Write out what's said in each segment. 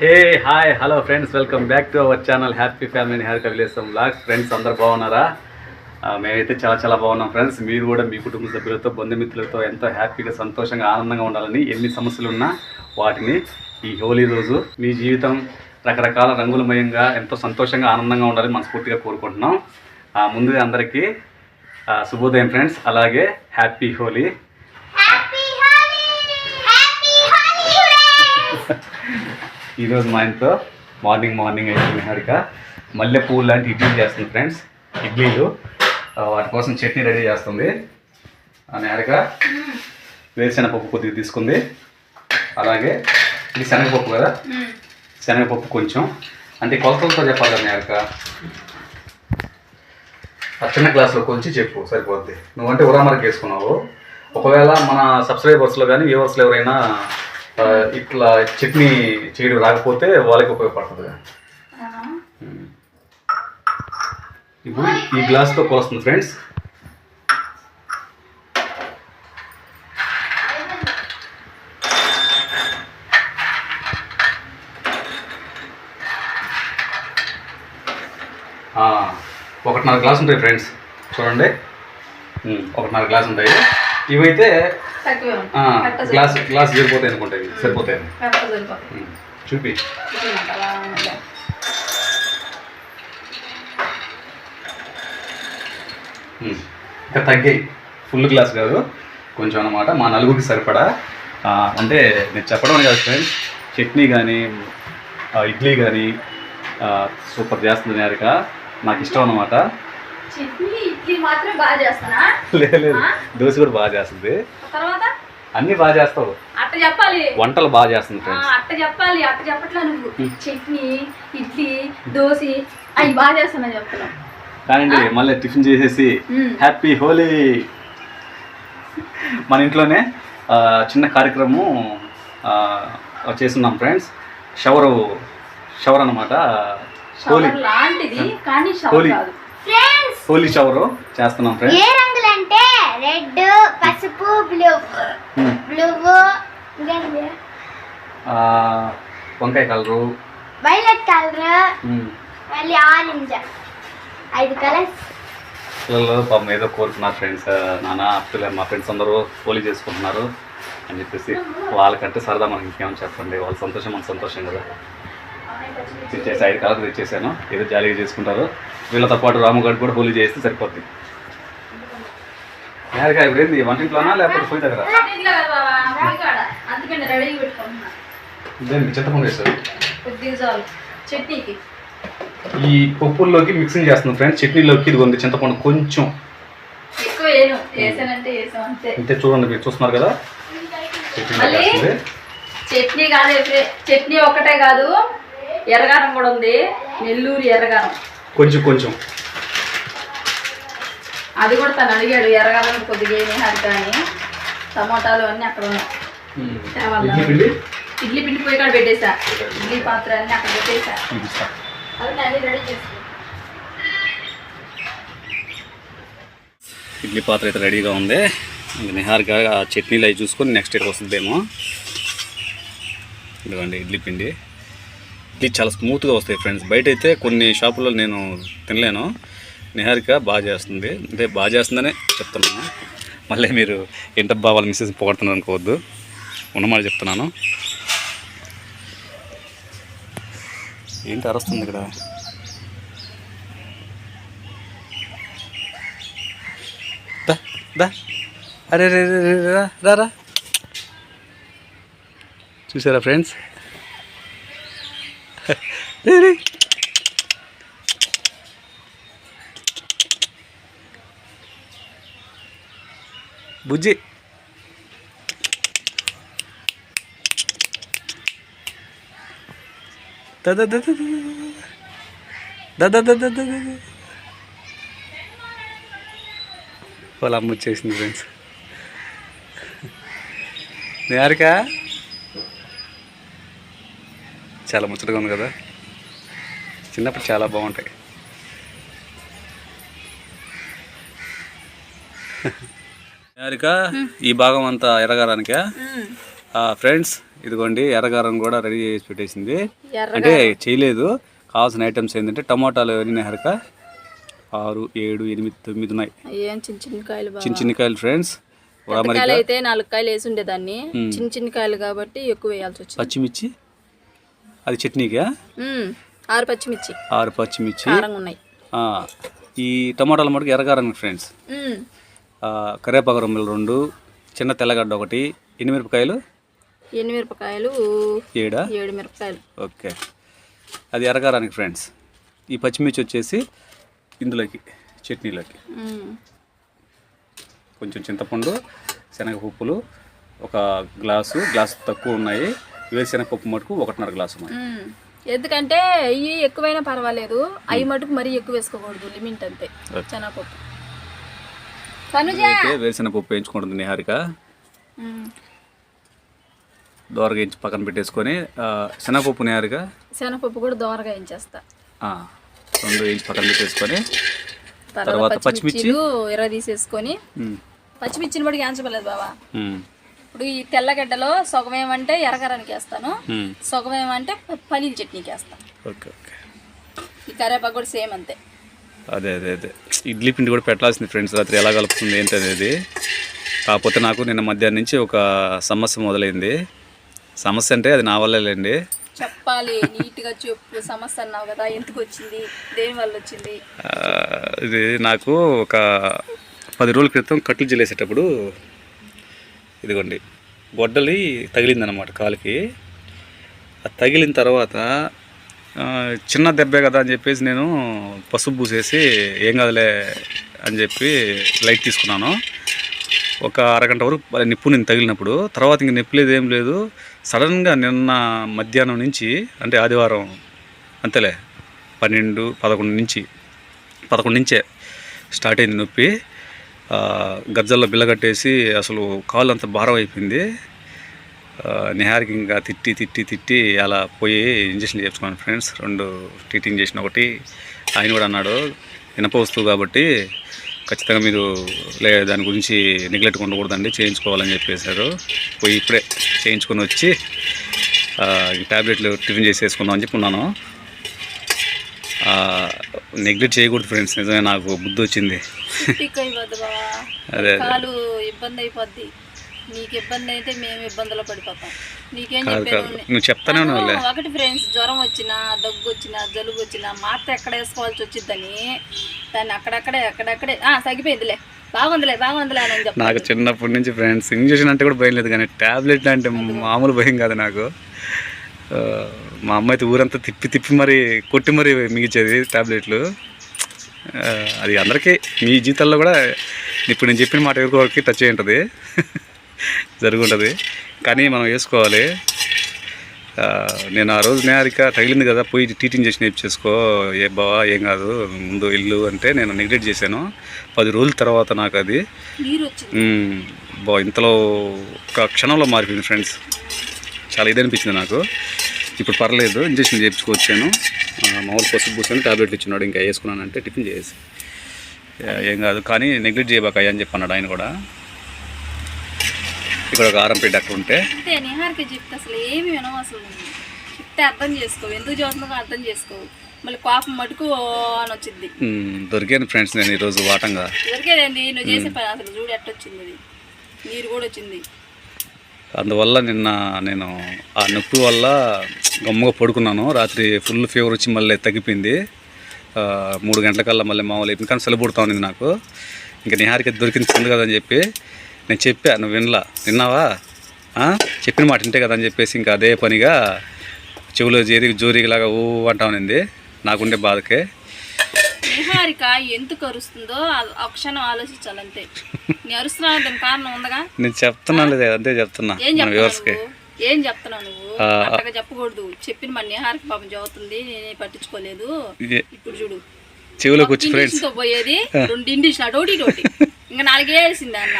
Hey hi hello friends welcome back to our channel happy family happy కవిలేసం blogs friends అందరు బాగున్నారా? మేమైతే చాలా చాలా బాగున్నాం ఫ్రెండ్స్ మీరు కూడా మీ కుటుంబ సభ్యులతో బంధుమిత్రులతో ఎంతో హ్యాపీగా సంతోషంగా ఆనందంగా ఉండాలని ఎన్ని సమస్యలు ఉన్నా వాటిని ఈ హోలీ రోజు మీ జీవితం రకరకాల రంగులమయంగా ఎంతో సంతోషంగా ఆనందంగా ఉండాలని మనస్ఫూర్తిగా కోరుకుంటున్నాం. ముందుగా అందరికీ శుభోదయం ఫ్రెండ్స్ అలాగే హ్యాపీ హోలీ. ఈరోజు మా ఇంట్లో మార్నింగ్ మార్నింగ్ అయిపోయిన హరిక మల్లె పువ్వు లాంటి ఇడ్లీ చేస్తుంది ఫ్రెండ్స్. ఇడ్లీలు వాటి కోసం చట్నీ రెడీ చేస్తుంది. అని హరిక వేరుశనగపప్పు కొద్దిగా తీసుకుంది. అలాగే ఇది శనగపప్పు కదా? శనగపప్పు కొంచెం. అంటే కొలతలతో చెప్పాలి కదా హరిక చిన్న గ్లాసులో కొంచెం చెప్పు సరిపోద్ది. నువ్వంటే ఉరామరకు వేసుకున్నావు. ఒకవేళ మన సబ్స్క్రైబర్స్లో కానీ వ్యూవర్స్లో ఎవరైనా ఇట్లా చట్నీ చేయడం రాకపోతే వాళ్ళకి ఉపయోగపడుతుంది. ఇప్పుడు ఈ గ్లాస్తో కొలుస్తుంది ఫ్రెండ్స్. ఒకటి ఒకటిన్నర గ్లాస్ ఉంటాయి ఫ్రెండ్స్. చూడండి. ఒకటి ఒకటిన్నర గ్లాస్ ఉంటాయి ఇవైతే గ్లాస్ గ్లాస్ సరిపోతాయి అనుకుంటాయి సరిపోతాయి. చూపి. ఇంకా తగ్గాయి. ఫుల్ గ్లాస్ కాదు. కొంచెం అన్నమాట. మా నలుగురికి సరిపడా. అంటే నేను చెప్పడం కాదు ఫ్రెండ్స్. చట్నీ కానీ ఇడ్లీ కానీ సూపర్ చేస్తుంది నేరిక. నాకు ఇష్టం అన్నమాట. చట్నీ ఇడ్లీ మాత్రం బాగా చేస్తానా? లేదు లేదు. ఆ? దోశ కూడా బాగా చేస్తుంది. తర్వాత? అన్నీ బాగా చేస్తావు. అట్ట చెప్పాలి. వంటలు బాగా చేస్తుంది అట్ట చెప్పాలి. అట్ట చెప్పట్లా నువ్వు. చట్నీ ఇడ్లీ దోశ అవి బాగా చేస్తానని చెప్తున్నావు. కానండి మళ్ళీ టిఫిన్ చేసేసి. హ్యాపీ హోలీ. మన ఇంట్లోనే ఆ, చిన్న కార్యక్రమం ఆ, చేస్తున్నాం ఫ్రెండ్స్ షవర్ షవర్ అనమాట హోలీ. లాంటిది కానీ హోలీ. హోలీ షవర్ చేస్తున్నాం ఏ ఫ్రెండ్స్ రంగులంటే? రెడ్ పసుపు బ్లూ. ఉమ్. బ్లూ వంకాయ కలరు. Violet colour. ఉమ్. మళ్ళీ ఆరెంజ్ ఐదు కలర్స్. పిల్లలు పాపం ఏదో కోరుకున్నారు ఫ్రెండ్స్ నాన్న పిల్లలు మా ఫ్రెండ్స్ అందరూ హోలీ చేసుకుంటున్నారు అని చెప్పేసి వాళ్ళకంటే సరదా మనకి ఇంకేమని చెప్పండి. వాళ్ళ సంతోషం మన సంతోషం కదా. తెచ్చేసి ఐదు కలర్ తెచ్చేసాను. ఏదో జాలీగా చేసుకుంటారు. వీళ్ళతో పాటు రాముగాడు కూడా హోలీ చేస్తే సరిపోద్ది. నేరుగా ఇప్పుడు ఏంది? వంటింట్లోనా లేకపోతే పోయి దగ్గర? చింతపండు వేస్తారు చట్నీకి. ఈ పప్పుల్లోకి మిక్సింగ్ చేస్తున్నాం ఫ్రెండ్స్. చట్నీలోకి ఇది ఉంది చింతపండు కొంచెం. అంతే. చూడండి మీరు చూస్తున్నారు కదా? చట్నీ కాదు చట్నీ ఒక్కటే కాదు ఎర్రగారం కూడా ఉంది. నెల్లూరు ఎర్రగారం. కొంచెం కొంచెం. అది కూడా తను అడిగాడు ఎర్రగారం కొద్దిగా ఏమి హరిత అని. టమోటాలు అన్నీ అక్కడ ఉన్నాయి? ఇడ్లీ పిండి? పోయి కాడ పెట్టేసా ఇడ్లీ పాత్ర అన్నీ అక్కడ పెట్టేసా చూపిస్తా అది అన్ని రెడీ చేసుకో ఇడ్లీ పాత్ర అయితే రెడీగా ఉంది. ఇంక నిహార్గా ఆ చట్నీలు అవి చూసుకొని నెక్స్ట్ ఇయర్కి వస్తుందేమో. ఇదిగోండి ఇడ్లీ పిండి. ఇడ్లీ చాలా స్మూత్గా వస్తాయి ఫ్రెండ్స్. బయట అయితే కొన్ని షాపుల్లో నేను తినలేను. నిహారిక బాగా చేస్తుంది. అంటే బాగా చేస్తుందనే చెప్తున్నాను. మళ్ళీ మీరు ఏంటబ్బా వాళ్ళ మిస్సెస్ పొగడుతున్నారు అనుకోవద్దు. ఉన్నమాట చెప్తున్నాను. ఏంటి అరుస్తుంది ఇక్కడ? దా దా. అరే రే రా రా రా. చూసారా ఫ్రెండ్స్? బుజ్జి దద దద దద దద వచ్చేసింది ఫ్రెండ్స్ నేరకా చాలా ముచ్చటగా ఉంది కదా చిన్నప్పుడు చాలా బాగుంటాయి. నిహారిక ఈ భాగం అంతా ఎరగారానికా ఫ్రెండ్స్ ఇదిగోండి ఎర్రగారం కూడా రెడీ చేసి పెట్టేసింది. అంటే చేయలేదు. కావాల్సిన ఐటమ్స్ ఏంటంటే టమాటాలు ఎన్ని హరక ఆరు ఏడు ఎనిమిది తొమ్మిది ఉన్నాయి. చిన్న చిన్న కాయలు బాగా. చిన్న చిన్న కాయలు ఫ్రెండ్స్. అయితే నాలుగు కాయలు వేసి ఉండేదాన్ని. చిన్న చిన్న కాయలు కాబట్టి ఎక్కువ వేయాల్సి వచ్చింది. పచ్చిమిర్చి. అది చట్నీగా ఉమ్, ఆరు పచ్చిమిర్చి. ఆరు పచ్చిమిర్చి. కారంగా ఉన్నాయి. ఆ, ఈ టమాటాల మటుకు ఎర్రగారం ఫ్రెండ్స్. ఉమ్, కరేపాకు రొమ్మలు రెండు చిన్న తెల్లగడ్డ ఒకటి ఎన్ని మిరపకాయలు ఎన్ని మిరపకాయలు ఏడా? ఏడు మిరపకాయలు ఓకే. అది ఎర్రగారానికి ఫ్రెండ్స్. ఈ పచ్చిమిర్చి వచ్చేసి ఇందులోకి చట్నీలోకి. ఉమ్, కొంచెం చింతపండు శనగపప్పులు ఒక గ్లాసు గ్లాసు తక్కువ ఉన్నాయి. వేరుశనగపప్పు మటుకు ఒకటిన్నర గ్లాసు ఉన్నాయి ఉమ్. ఎందుకంటే ఇవి ఎక్కువైనా పర్వాలేదు. అవి మటుకు మరీ ఎక్కువ వేసుకోకూడదు లిమిట్ అంతే. శనగపప్పు. వేరుశనగపప్పు వేయించుకుంటుంది నిహారిక. దోరగా వేయించి పక్కన పెట్టేసుకొని శనగపప్పు నిహారిక. శనగపప్పు కూడా దోరగా వేయించేస్తా. రెండు వేయించి పక్కన పెట్టేసుకొని తర్వాత పచ్చిమిర్చిలు ఎర్ర తీసేసుకొని. పచ్చిమిర్చిని కూడా బావా. ఉమ్, ఇప్పుడు ఈ తెల్లగడ్డలో సగం ఏమంటే ఎర్రగరానికి వేస్తాను. సగం ఏమంటే పల్లీల చట్నీకి వేస్తాను ఓకే ఓకే. ఈ కరేపాకు కూడా సేమ్ అంతే. అదే అదే అదే. ఇడ్లీ పిండి కూడా పెట్టాల్సింది ఫ్రెండ్స్ రాత్రి ఎలా కలుపుతుంది ఏంటి అనేది కాకపోతే నాకు నిన్న మధ్యాహ్నం నుంచి ఒక సమస్య మొదలైంది. సమస్య అంటే అది నా వల్లేలేండి. చెప్పాలి నీట్గా చెప్పు. సమస్య అన్నావు కదా ఎందుకు వచ్చింది? దేని వల్ల వచ్చింది? ఇది నాకు ఒక పది రోజుల క్రితం కట్లు జిల్లేసేటప్పుడు ఇదిగోండి. గొడ్డలి తగిలిందనమాట కాలికి. అది తగిలిన తర్వాత చిన్న దెబ్బే కదా అని చెప్పేసి నేను పసుపు పూసేసి ఏం కాదులే అని చెప్పి లైట్ తీసుకున్నాను. ఒక అరగంట వరకు నిప్పు నేను తగిలినప్పుడు తర్వాత ఇంక నొప్పి లేదు ఏం లేదు. సడన్గా నిన్న మధ్యాహ్నం నుంచి అంటే ఆదివారం అంతేలే పన్నెండు పదకొండు నుంచి పదకొండు నుంచే స్టార్ట్ అయింది నొప్పి. గజ్జల్లో బిల్ల కట్టేసి అసలు కాళ్ళు అంత భారం అయిపోయింది. నిహారికి ఇంకా తిట్టి తిట్టి తిట్టి అలా పోయి ఇంజక్షన్ చేయించుకున్నాను ఫ్రెండ్స్. రెండు టీటీ ఇంజక్షన్ ఒకటి. ఆయన కూడా అన్నాడు ఇనప వస్తువు కాబట్టి ఖచ్చితంగా మీరు లే దాని గురించి నెగ్లెక్ట్ ఉండకూడదండి చేయించుకోవాలని చెప్పేశారు. పోయి ఇప్పుడే చేయించుకొని వచ్చి ఈ టాబ్లెట్లు టిఫిన్ చేసేసుకుందాం అని చెప్పి ఉన్నాను. నెగ్లెక్ట్ చేయకూడదు ఫ్రెండ్స్. నిజమే నాకు బుద్ధి వచ్చింది. అదే కాలు ఇబ్బంది అయిపోద్ది. నీకు ఇబ్బంది అయితే మేము ఇబ్బందులు పడిపోతాం. నీకేం నువ్వు చెప్తానే ఒకటి ఫ్రెండ్స్ జ్వరం వచ్చినా దగ్గు వచ్చినా జలుబు వచ్చినా మాత్ర ఎక్కడ వేసుకోవాల్సి వచ్చిద్దని దాన్ని అక్కడక్కడే అక్కడక్కడే ఆ తగ్గిపోయిందిలే బాగుందిలే బాగుందిలే అని నాకు చిన్నప్పటి నుంచి ఫ్రెండ్స్ ఇంజక్షన్ అంటే కూడా భయం లేదు కానీ టాబ్లెట్ అంటే మామూలు భయం కాదు నాకు. మా అమ్మ అయితే ఊరంతా తిప్పి తిప్పి మరి కొట్టి మరి మిగిచేది టాబ్లెట్లు. ఆ, అది అందరికీ మీ జీవితాల్లో కూడా ఇప్పుడు నేను చెప్పిన మాట ఎవరికొకరికి టచ్ అయి ఉంటుంది. జరుగుంటుంది. కానీ మనం వేసుకోవాలి. నేను ఆ రోజు నేరిక తగిలింది కదా పోయి టీచింగ్ చేసి నేర్చేసుకో ఏ బావా ఏం కాదు ముందు ఇల్లు అంటే నేను నెగ్లెక్ట్ చేశాను. పది రోజుల తర్వాత నాకు అది. బా ఇంతలో ఒక క్షణంలో మారిపోయింది ఫ్రెండ్స్. చాలా ఇది అనిపించింది నాకు. ఇప్పుడు పర్లేదు ఇంజక్షన్ చేయించుకొచ్చాను మామూలు పసుపు పూసాను టాబ్లెట్లు ఇచ్చినాడు ఇంకా వేసుకున్నానంటే టిఫిన్ చేసి. ఏ- కాదు కానీ నెగ్లెక్ట్ చేయబాకయ్యా అని చెప్పన్నాడు ఆయన కూడా. ఇక్కడ ఒక ఆర్ఎంపీ డాక్టర్ ఉంటే. నిహార్కి చెప్తే అసలు ఏమి వినవు అసలు. చెప్తే అర్థం చేసుకో ఎందుకు చదువుతుందో అర్థం చేసుకో మళ్ళీ కోపం మటుకు అని వచ్చింది మ్మ్, దొరికాను ఫ్రెండ్స్ నేను ఈరోజు వాటంగా. దొరికేదండి నువ్వు చేసే పని అసలు చూడు ఎట్టొచ్చింది నీరు కూడా వచ్చింది. అందువల్ల నిన్న నేను ఆ నొప్పి వల్ల గమ్ముగా పడుకున్నాను. రాత్రి ఫుల్ ఫీవర్ వచ్చి మళ్ళీ తగ్గిపోయింది. మూడు గంటలకల్లా మళ్ళీ మామూలు అయిపోయింది. కానీ సెలవుడుతా ఉంది నాకు. ఇంకా నిహారిక దొరికింది ఉంది కదని చెప్పి నేను చెప్పా నువ్వు వినలా. విన్నావా? చెప్పిన మాట వింటే కదా అని చెప్పేసి ఇంకా అదే పనిగా చెవులో జేరి జోరిలాగా ఊ అంటా ఉన్నింది. నాకుండే బాధకే. నిహారిక ఎందుకు అరుస్తుందో ఆ క్షణం ఆలోచించాలంతే. నీ అరుస్తున్నావు దానికి కారణం ఉందగా? నేను చెప్తున్నాను లేదు అంతే చెప్తున్నా ఏం చెప్తున్నావు ఏం చెప్తున్నావు నువ్వు? అట్టగా చెప్పకూడదు. చెప్పిన మన నిహారిక పాపం చదువుతుంది నేనే పట్టించుకోలేదు. ఇప్పుడు చూడు. చెవిలోకి వచ్చి ఫ్రెండ్స్. పోయేది రెండు ఇండిషన్ అటోటి ఇటోటి. ఇంకా నాలుగే వేసింది అన్న.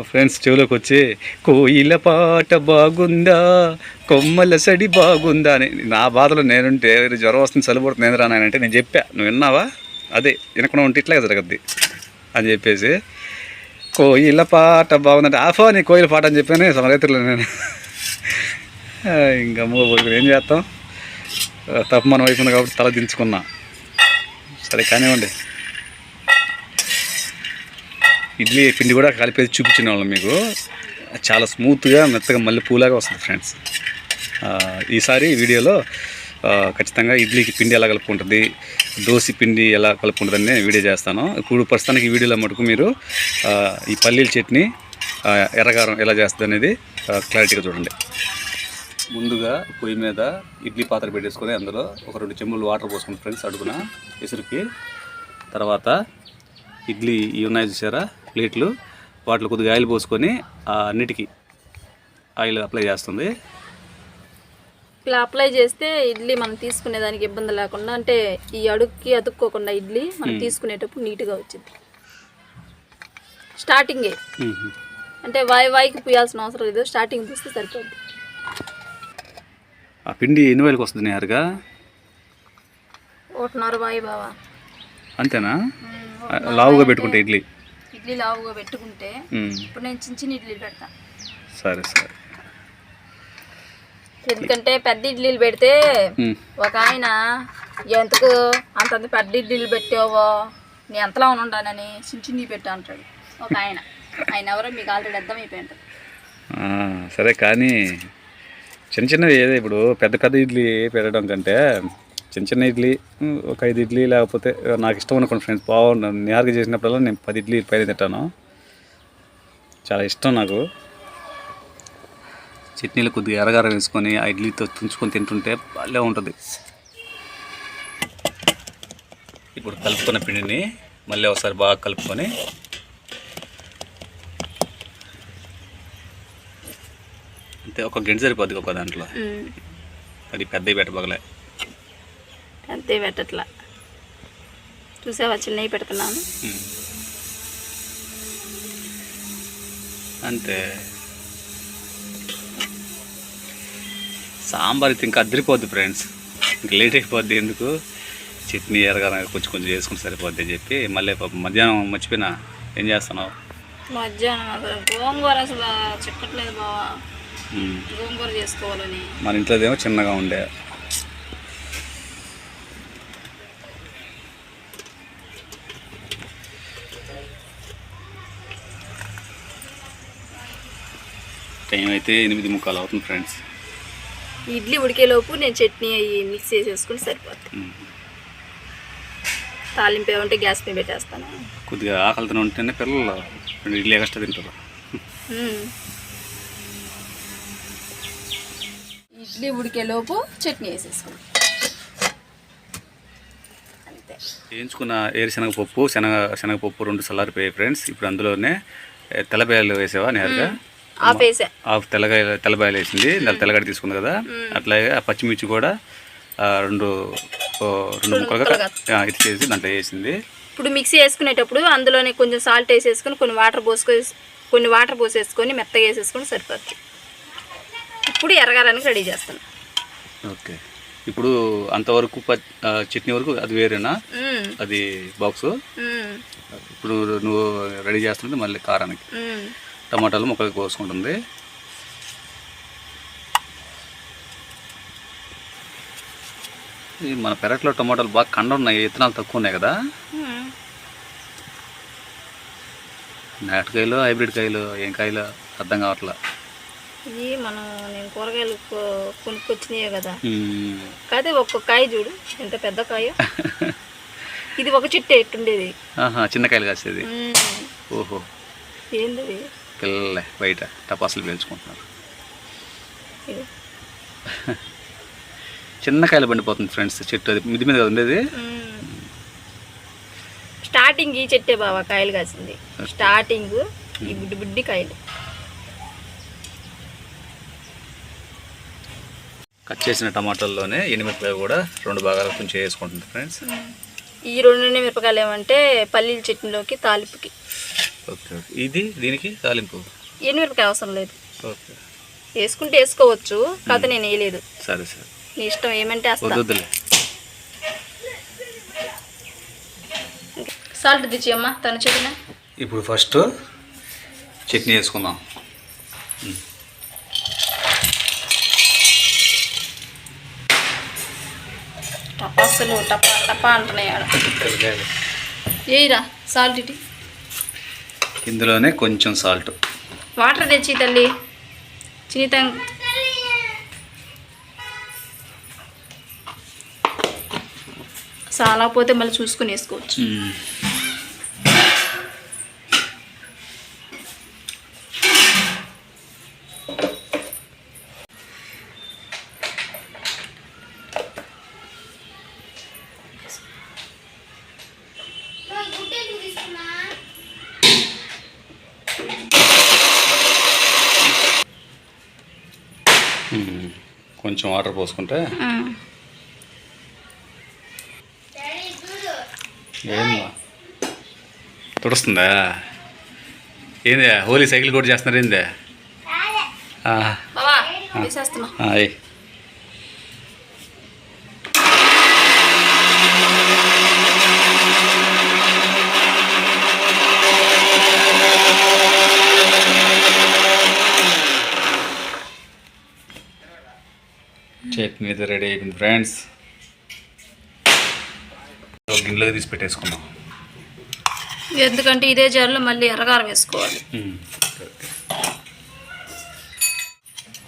ఫ్రెండ్స్ చెవులోకి వచ్చి కోయిల పాట బాగుందా? కొమ్మల సడి బాగుందా? అని. నా బాధలో నేనుంటే జ్వరం వస్తుంది చలిపడుతుంది నేను రానంటే నేను చెప్పా. నువ్వు విన్నావా? అదే వినకుండా ఉంటే ఇట్లాగే జరగద్ది. అని చెప్పేసి కోయిల పాట బాగుందంటే. ఆఫా నీ కోయిల పాట అని చెప్పాను. సమరైతులు నేను. ఇంకా మూడు ఏం చేస్తాం? ఆ, తప్పు మన వైపు ఉంది కాబట్టి తల దించుకున్నా. సరే కానివ్వండి. ఇడ్లీ పిండి కూడా కలిపేసి చూపించిన వాళ్ళం మీకు. చాలా స్మూత్గా మెత్తగా మళ్ళీ పూలాగా వస్తుంది ఫ్రెండ్స్. ఈసారి వీడియోలో ఖచ్చితంగా ఇడ్లీకి పిండి ఎలా కలుపుకుంటుంది దోశ పిండి ఎలా కలుపుకుంటుందని నేను వీడియో చేస్తాను. ఇప్పుడు ప్రస్తుతానికి వీడియోలో మటుకు మీరు ఈ పల్లీల చట్నీ ఎర్రగారం ఎలా చేస్తుంది అనేది క్లారిటీగా చూడండి. ముందుగా పొయ్యి మీద ఇడ్లీ పాత్ర పెట్టేసుకొని అందులో ఒక రెండు చెంబులు వాటర్ పోసుకుని ఫ్రెండ్స్ అడుగున ఎసురుకి తర్వాత ఇడ్లీ ఇవి ఉన్నాయి చూసారా? ప్లేట్లు వాటిలో కొద్దిగా ఆయిల్ పోసుకొని ఆ అన్నిటికీ ఆయిల్ అప్లై చేస్తుంది. ఇలా అప్లై చేస్తే ఇడ్లీ మనం తీసుకునే దానికి ఇబ్బంది లేకుండా అంటే ఈ అడుగుకి అతుక్కోకుండా ఇడ్లీ మనం తీసుకునేటప్పుడు నీట్గా వచ్చింది స్టార్టింగే. అంటే వాయి వాయికి పూయాల్సిన అవసరం లేదు. స్టార్టింగ్ పూస్తే సరిపోద్ది. ఆ పిండి ఎన్ని వేలకు వస్తుంది నేరుగా? ఒకటిన్నర వాయి బావా. అంతేనా? లావుగా పెట్టుకుంటే ఇడ్లీ. ఇడ్లీ లావుగా పెట్టుకుంటే. ఇప్పుడు నేను చిన్న చిన్న ఇడ్లీలు పెడతా. సరే సరే. ఎందుకంటే పెద్ద ఇడ్లీలు పెడితే. ఒక ఆయన ఎంతకు అంతంత పెద్ద ఇడ్లీలు పెట్టావో? నీ ఎంతలా ఉంటానని చిన్న చిన్నవి పెట్టా అంటాడు ఒక ఆయన. ఆయన ఎవరో మీకు ఆల్రెడీ అర్థమైపోయి ఉంటుంది సరే కానీ చిన్న చిన్నవి ఏదో ఇప్పుడు పెద్ద పెద్ద ఇడ్లీ పెట్టడం కంటే చిన్న చిన్న ఇడ్లీ ఒక ఐదు ఇడ్లీ లేకపోతే నాకు ఇష్టం అనుకోండి ఫ్రెండ్స్ బాగుంటుంది నేరుగా చేసినప్పుడల్లా నేను పది ఇడ్లీ పైన తింటాను. చాలా ఇష్టం నాకు. చట్నీలు కొద్దిగా ఎరగారం వేసుకొని ఆ ఇడ్లీతో తుంచుకొని తింటుంటే భలే ఉంటుంది. ఇప్పుడు కలుపుకున్న పిండిని మళ్ళీ ఒకసారి బాగా కలుపుకొని అంతే ఒక గింజ సరిపోద్ది ఒక దాంట్లో. అది పెద్దవి పెట్టబగలే. అంతే పెట్టట్లా చూసావా చిన్నవి పెడుతున్నాను. అంతే. సాంబార్ అయితే ఇంకా అద్దరిపోద్ది ఫ్రెండ్స్. ఇంక లేట్ అయిపోద్ది ఎందుకు? చట్నీ ఎరగా కొంచెం కొంచెం చేసుకుని సరిపోద్ది అని చెప్పి మళ్ళీ మధ్యాహ్నం మర్చిపోయినా. ఏం చేస్తున్నావు? మధ్యాహ్నం గోంగూర అసలు చిక్కట్లేదు బావా. గోంగూర చేసుకోవాలని. మన ఇంట్లోదేమో చిన్నగా ఉండే. టైం అయితే ఎనిమిది ముక్కాలు అవుతుంది ఫ్రెండ్స్. ఇడ్లీ ఉడికేలోపు నేను చట్నీ అవి మిక్స్ చేసేసుకుని సరిపోతుంది తాలింపు ఏమంటే గ్యాస్ మీద పెట్టేస్తాను. కొద్దిగా ఆకలితో ఉంటేనే పిల్లలు రెండు ఇడ్లీ ఎక్స్ట్రా తింటారు. ఇడ్లీ ఉడికేలోపు చట్నీ వేసేసుకుని వేయించుకున్న ఏరుశనగ పప్పు శనగ శనగపప్పు రెండు చల్లారిపోయాయి ఫ్రెండ్స్. ఇప్పుడు అందులోనే ఏ, తెల్లబాయలు వేసావా నేరుగా? ఆపేసా హాఫ్ తెల్లగాయ తెల్లబాయలు వేసింది. దాని తెల్లగడ్డ తీసుకుంది కదా. అట్లాగే ఆ పచ్చిమిర్చి కూడా రెండు రెండు ముక్కలుగా ఇది చేసి దాంట్లో వేసింది. ఇప్పుడు మిక్సీ వేసుకునేటప్పుడు అందులోనే కొంచెం సాల్ట్ వేసేసుకొని కొన్ని వాటర్ పోసుకొని కొన్ని వాటర్ పోసేసుకొని మెత్తగా వేసేసుకొని సరిపోద్ది. ఇప్పుడు ఎరగాలని రెడీ చేస్తాను ఓకే. ఇప్పుడు అంతవరకు చట్నీ వరకు అది వేరేనా. అది బాక్సు. ఇప్పుడు నువ్వు రెడీ చేస్తుంది మళ్ళీ కారానికి. టమాటాలు ముక్కలు కోసుకుంటుంది. మన పెరట్లో టమాటాలు బాగా కండ ఉన్నాయి విత్తనాలు తక్కువ ఉన్నాయి కదా. నాటుకాయలు హైబ్రిడ్ కాయలు ఏం కాయలు అర్థం కావట్లా? మనం నేను కూరగాయలు కొనుక్కొచ్చినాయే కదా. కాదే ఒక్క కాయ చూడు ఎంత పెద్ద కాయ. ఇది ఒక చెట్టు ఎట్టుండేది. ఆహా చిన్న కాయలు కాసేది. ఓహో. ఏంది పిల్లలే బయట టపాసులు పెంచుకుంటున్నారు ఇది. చిన్న కాయలు పండిపోతుంది ఫ్రెండ్స్ చెట్టు అది మిది మీద ఉండేది. స్టార్టింగ్ ఈ చెట్టే బావా కాయలు కాసింది. స్టార్టింగ్ ఈ బుడ్డి బుడ్డి కాయలు. కట్ చేసిన టమాటాల్లోనే ఎనిమిది కూడా రెండు భాగాలు కొంచెం వేసుకుంటుంది ఫ్రెండ్స్. ఈ రెండు మిరపకాయలు ఏమంటే పల్లీల చట్నీలోకి తాలింపుకి. ఓకే. ఇది దీనికి తాలింపు? ఎనిమిరపకాయ అవసరం లేదు. ఓకే. వేసుకుంటే వేసుకోవచ్చు కాకపోతే నేను వేయలేదు. సరే సరే. నీ ఇష్టం ఏమంటే వద్దులే సాల్ట్ తెచ్చి అమ్మా తను చెప్పిన ఇప్పుడు ఫస్ట్ చట్నీ వేసుకుందాం. టపాసులు టపా టపా అంటున్నాయి ఏయిరా సాల్ట్ ఇటీ. ఇందులోనే కొంచెం సాల్ట్. వాటర్ తెచ్చి తల్లి. చినితం చాలా పోతే మళ్ళీ చూసుకుని వేసుకోవచ్చు. కొంచెం వాటర్ పోసుకుంటే. ఏందా? తుడుస్తుందా? ఏందే? హోలీ సైకిల్ కూడా చేస్తున్నారు ఏందే ఆ, బావా వేసేస్తున్నా ఆ, ఏయ్. చట్నీ అయితే రెడీ అయిపోయింది ఫ్రెండ్స్ గిన్నెలోకి తీసి పెట్టేసుకుందాం. ఎందుకంటే ఇదే జార్లో మళ్ళీ ఎర్రగారం వేసుకోవాలి.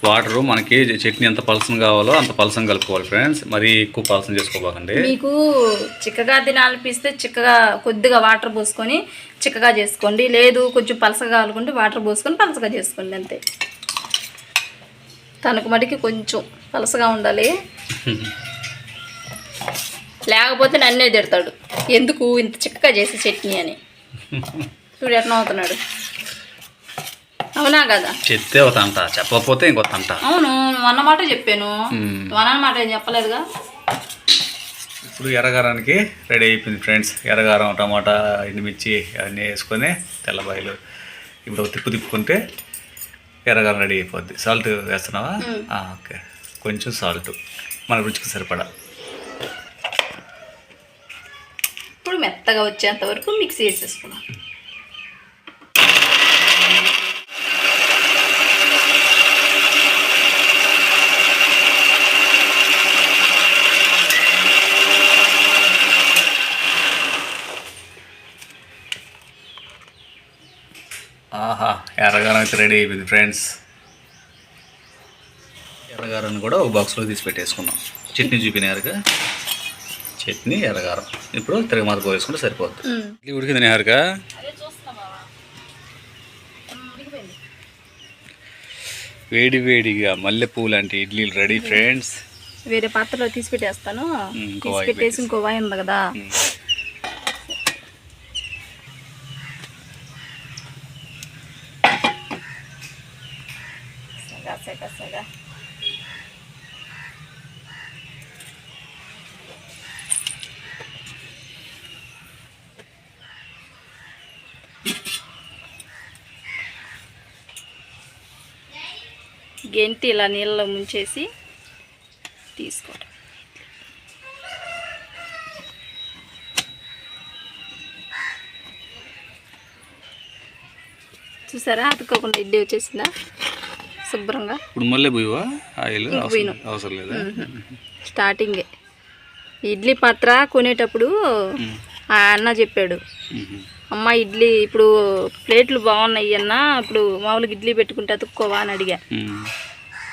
వాటరు మనకి చట్నీ ఎంత పలసం కావాలో అంత పలసం కలుపుకోవాలి ఫ్రెండ్స్ మరీ ఎక్కువ పలసం చేసుకోబాకండి. మీకు చిక్కగా తినాలనిపిస్తే చిక్కగా కొద్దిగా వాటర్ పోసుకొని చిక్కగా చేసుకోండి. లేదు కొంచెం పలసగా కావాలనుకుంటే వాటర్ పోసుకొని పలసగా చేసుకోండి అంతే. తనకు మటుకి కొంచెం పలసగా ఉండాలి. లేకపోతే నన్నే తిడతాడు. ఎందుకు ఇంత చిక్కగా చేసే చట్నీ అని. చూడు ఎట్లా అవుతున్నాడు. అవునా కదా? చెప్తే ఒక చెప్పకపోతే ఇంకో తంట. అవును నువ్వు అన్నమాట చెప్పాను. మ్మ్. నువ్వు అన్నమాట ఏం చెప్పలేదుగా? ఇప్పుడు ఎర్రగారానికి రెడీ అయిపోయింది ఫ్రెండ్స్. ఎర్రగారం టమాటా ఎండుమిర్చి అవన్నీ వేసుకొని తెల్లబాయలు ఇప్పుడు ఒక తిప్పు తిప్పుకుంటే ఎర్రగారం రెడీ అయిపోద్ది. సాల్ట్ వేస్తున్నావా? ఓకే. కొంచెం సాల్ట్. మన రుచికి సరిపడా. ఇప్పుడు మెత్తగా వచ్చేంత వరకు మిక్సీ వేసేసుకున్నాం ఆహా ఎర్రగారం అయితే రెడీ అయిపోయింది ఫ్రెండ్స్. ఎర్రగారాన్ని కూడా ఒక బాక్స్లో తీసి పెట్టేసుకున్నాం. చట్నీ చూపినారుగా చట్నీ ఎర్రగారం. ఇప్పుడు తిరగమాత పోసుకుంటే సరిపోద్ది. ఇడ్లీ ఉడికింది నేహారుగా అదే చూస్తున్నా బావా. ఉడికిపోయింది. వేడి వేడిగా మల్లెపూ లాంటి ఇడ్లీలు రెడీ ఫ్రెండ్స్. వేరే పాత్రలో తీసి పెట్టేస్తాను. తీసి పెట్టేసి పెట్టేసి. ఇంకో వాయి ఉంది కదా. సగా సగా సగా. గెంటి ఇలా నీళ్ళలో ముంచేసి తీసుకోవడం చూసారా? అతుక్కోకుండా ఇడ్లీ వచ్చేసిందా? శుభ్రంగా. ఇప్పుడు మళ్ళీ పోయివా? ఆయిల్. అవసరం లేదా? స్టార్టింగే. ఇడ్లీ పాత్ర కొనేటప్పుడు ఆ అన్న చెప్పాడు. అమ్మ ఇడ్లీ ఇప్పుడు ప్లేట్లు బాగున్నాయి అన్న ఇప్పుడు మామూలుగా ఇడ్లీ పెట్టుకుంటే అతుక్కోవా అని అడిగా.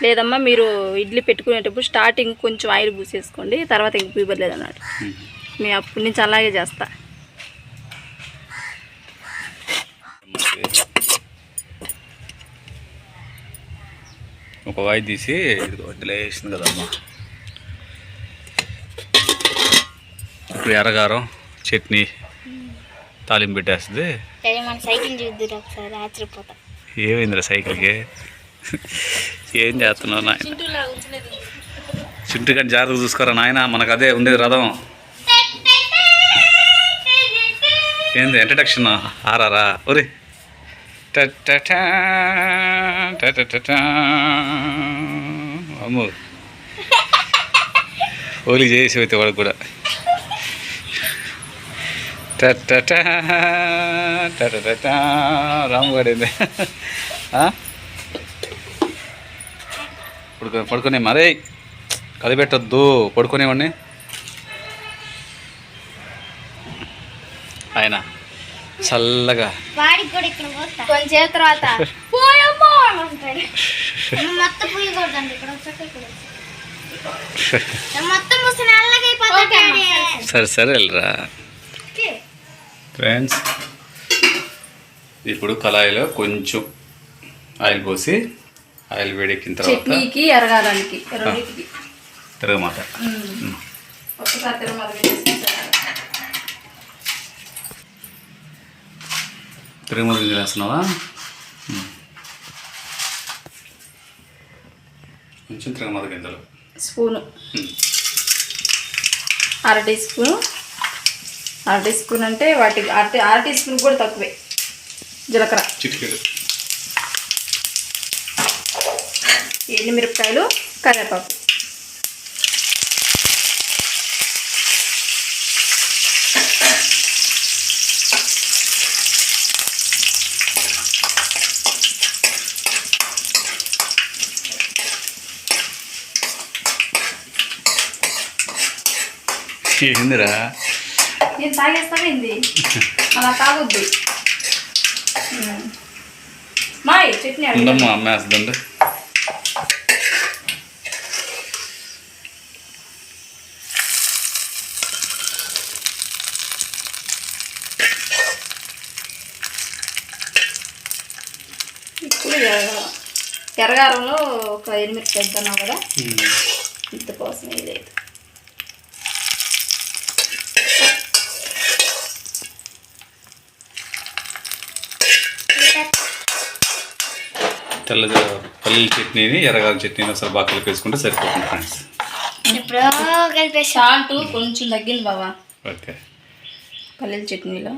లేదమ్మా మీరు ఇడ్లీ పెట్టుకునేటప్పుడు స్టార్టింగ్ కొంచెం ఆయిల్ పూసేసుకోండి తర్వాత ఇంక పీబర్లేదు అన్నాడు. మేము అప్పటి నుంచి అలాగే చేస్తా. ఒక వాయి తీసి వేసింది కదమ్మా. ఇప్పుడు ఎర్రగారం చట్నీ తాలింపు పెట్టేస్తుంది. ఏమైందిరా సైకిల్కి? ఏం చేస్తున్నావు నాయన? చింటు కానీ జాగ్రత్తగా చూసుకోరా నాయన? మనకు అదే ఉండేది రథం. ఏంది ఇంట్రడక్షన్ ఆరారా? ఒరే. అమ్మో. ఓలీ చేసి అయితే వాడికి కూడా. రాము పడింది పడుకో పడుకునే మరే కదిపెట్టొద్దు పడుకునేవాడిని ఆయన చల్లగా. సరే సరే వెళ్ళరా. ఫ్రెండ్స్ ఇప్పుడు కళాయిలో కొంచెం ఆయిల్ పోసి ఆయిల్ వేడెక్కిన తర్వాత చట్నీకి తిరగమాట గింజలు వేస్తున్నావా. కొంచెం తిరగమత గింజలు స్పూను. అర టీ స్పూను. అర టీ స్పూన్ అంటే వాటి అర టీ అర టీ స్పూన్ కూడా తక్కువే. జీలకర్ర. చిటికెడు. ఎండుమిరపకాయలు కరివేపాకు. ఏందిరా నేను తాగేస్తామేంది అలా తాగొద్దు. మాయ్ చట్నీ ఇప్పుడు ఎర్రగారంలో ఒక ఎనిమిది పెద్దన్నావు కదా? ఇంతకోసం ఇదైతే తెల్ల పల్లీల చట్నీని ఎర్రగాల చట్నీని ఒకసారి బాగా కలిపి వేసుకుంటే సరిపోతుంది ఫ్రెండ్స్ ఇప్పుడు కలిపేసి సాల్ట్ కొంచెం తగ్గింది బాబా ఓకే. పల్లీల చట్నీలో.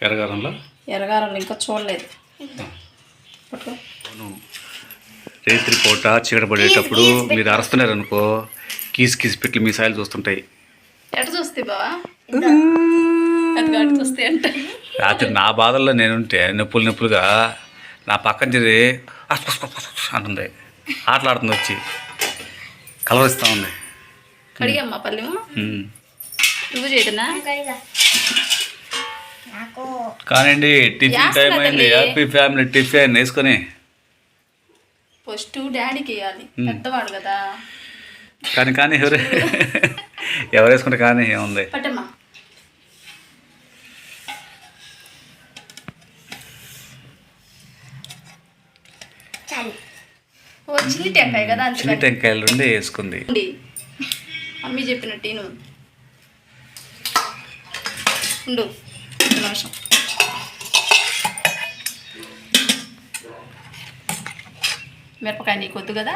ఎర్రగారంలో? ఎర్రగారంలో ఇంకా చూడలేదు. రేత్రి పూట చీకటి పడేటప్పుడు మీరు అరుస్తున్నారు అనుకో కీస్ కీస్ పెట్టి మీ సాయలు చూస్తుంటాయి. ఎట చూస్తే బావా? రాత్రి నా బాధల్లో నేనుంటే నొప్పులు నొప్పులుగా నా పక్కన చేరి అంటుంది. ఆటలాడుతుంది వచ్చి. కలవరిస్తూ ఉంది. కడిగమ్మా పల్లెము? ఉమ్. నువ్వు చేయటనా కానివ్వండి టిఫిన్ టైం అయింది. హ్యాపీ ఫ్యామిలీ టిఫిన్ వేసుకొని. ఫస్ట్ డాడీకి వేయాలి. పెద్దవాడు కదా. కానీ కానీ ఎవరు ఎవరు వేసుకుంటే కానీ ఏముంది? పట్టమ్మా. ఓ చిన్ని టెంకాయ కదా చిన్న టెంకాయలు ఉండి వేసుకుంది. మమ్మీ చెప్పినట్టు నేను ఉండు నిమిషం. మిరపకాయ నీకు వద్దు కదా?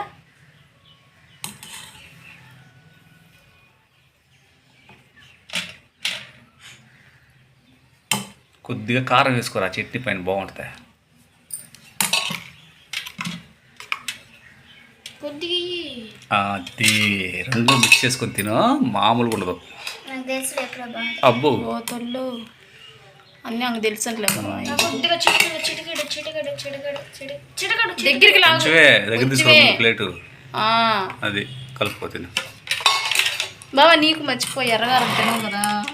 కొద్దిగా కారం వేసుకోరా చట్నీ పైన బాగుంటుంది. అది. రెండు మిక్స్ చేసుకొని తిను. మామూలుగా ఉండదు. నాకు తెలుసు అబ్బో. తొల్లు. అన్నీ చిటికెడు చిటికెడు. దగ్గరికి దగ్గర కొంచెమే. తీసుకో ప్లేటు. ఆ, అది కలుపుకోతిను బావా నీకు మర్చిపోయి ఎర్రగారం తినవు కదా.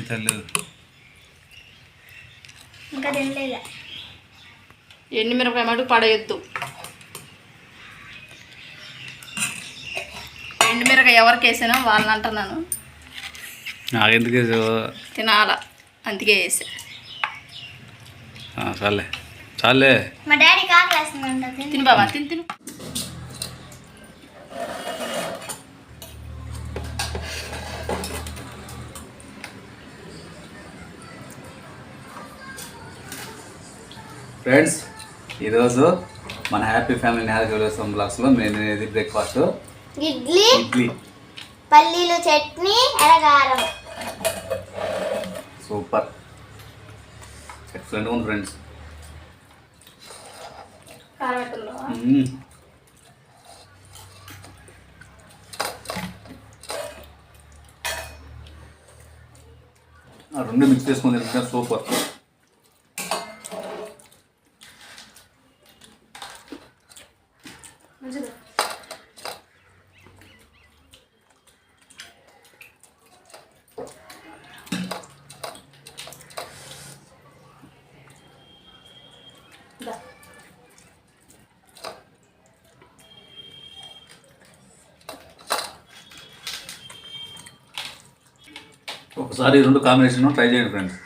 తల్లు ఇంకా తినలేదు? ఎండు మిరపకాయ మటుకు పడేయొద్దు. ఎండు మిరపకాయ ఎవరికి వేసానో వాళ్ళని అంటున్నాను. నాకెందుకు వేసావు? తినాల. అందుకే వేసా ఆ, చాలే చాలే మా డాడీ కాకలేస్తుందంట తిని. బాబా తిను తిను. ఫ్రెండ్స్ ఈరోజు మన హ్యాపీ ఫ్యామిలీ నేరగలసం బ్లాక్స్లో మేము తినేది బ్రేక్ఫాస్ట్ ఇడ్లీ ఇడ్లీ. పల్లీలు చట్నీ ఎరగారం సూపర్. ఎక్సలెంట్ ఉంది ఫ్రెండ్స్. రెండు మిక్స్ చేసుకుని సూపర్ మంచిది దా. ఒకసారి ఈ రెండు కాంబినేషన్ ట్రై చేయండి ఫ్రెండ్స్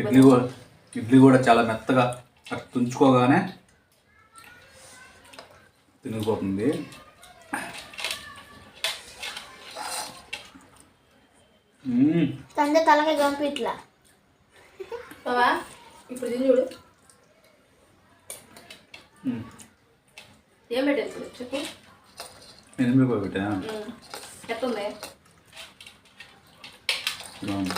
ఇడ్లీ కూడా ఇడ్లీ కూడా చాలా మెత్తగా తుంచుకోగానే తినిగిపోతుంది. తండ్రి తలకి గంపి ఇట్లా. బావా ఇప్పుడు తిని చూడు. ఏం పెట్టారు ఇప్పుడు చెప్పు. ఎనిమిది రూపాయలు పెట్టా? బాగుంది.